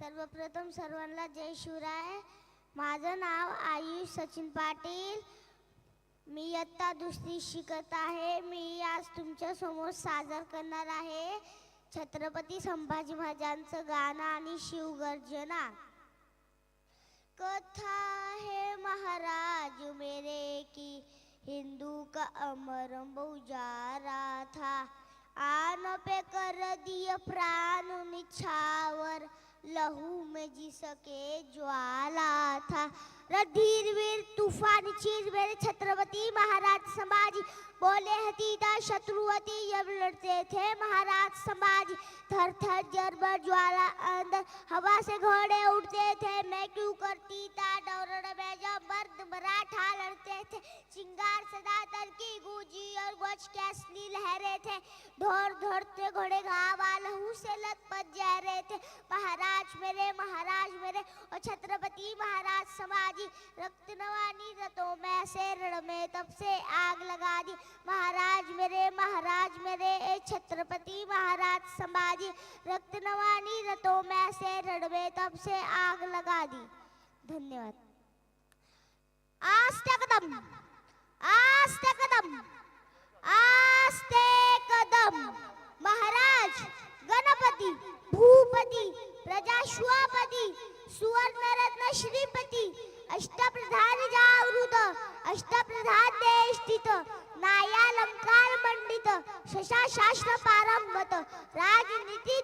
सर्वप्रथम सर्वांना जय शिवराय. माझं नाव आयुष सचिन पाटील. मी इयत्ता दुसरी शिकत आहे. मी आज तुमच्यासमोर सादर करणार आहे. छत्रपती संभाजी महाराजांचं गाणं आणि शिवगर्जना. कथा है महाराज मेरे की. हिंदू का अमर उजारा था आन पे कर दिए प्राण निछावर. लहू में जिसके ज्वाला था। रणधीर वीर, तूफ़ान, चीर मेरे छत्रपति महाराज समाज बोले हतीदा शत्रुवती जब लड़ते थे महाराज समाज थर थर जर ज्वाला अंदर हवा से घोड़े उड़ते थे सदा तर की गूंजी और गज कैसली लहरे थे। ढोर ढोरते घोड़े घावा लहू से लथपथ जा रहे थे। महाराज मेरे महाराज मेरे और छत्रपति महाराज समाजी, रक्त नवानी रतों में से रण में तब से आग लगा दी। महाराज मेरे महाराज मेरे, ए छत्रपति महाराज संभाजी रक्त नवानी रतों में से रण में तब से आग लगा दी। धन्यवाद। आस्ते कदम आस्ते कदम आस्ते कदम. महाराज गणपती भूपती प्रजाश्वापती सुवर्णरत्न श्रीपती अष्टप्रधान जावृत अष्टप्रधान देष्टित नायालंकार मंडित शशा शास्त्र पारंगत राजनीती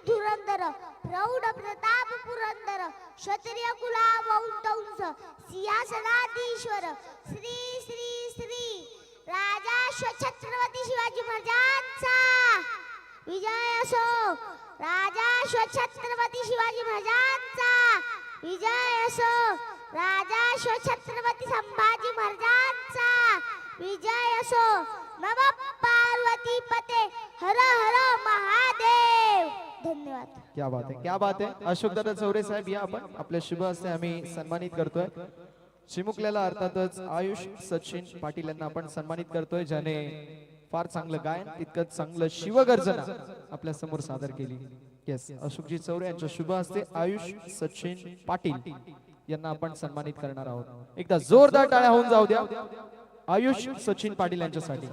धुरंधर प्रौढ प्रताप पुरंदर क्षत्रिय कुला वंश सिंहासनाधीश्वर श्री श्री श्री राजा छत्रपती शिवाजी महाराजांचा. विजय असो. राजा छत्रपती शिवाजी महाराजांचा. विजय असो. राजा छत्रपती संभाजी महाराजांचा. विजय असो. नम पार्वती पते हर हर महा धन्यवाद. क्या बात आहे क्या बात आहे अशोक दादा चौरे साहेब या आपण आपल्या शुभ हस्ते आम्ही सन्मानित करतोय. चिमुकल्याला अर्थातच आयुष सचिन पाटील यांना आपण सन्मानित करतोय ज्याने फार चांगलं गायन तितकं चांगलं शिवगर्जना आपल्यासमोर सादर केली. येस अशोकजी चौरे यांच्या शुभ हस्ते आयुष सचिन पाटील यांना आपण सन्मानित करणार आहोत. एकदा जोरदार टाळ्या होऊन जाऊ द्या. आयुष सचिन पाटील यांच्यासाठी.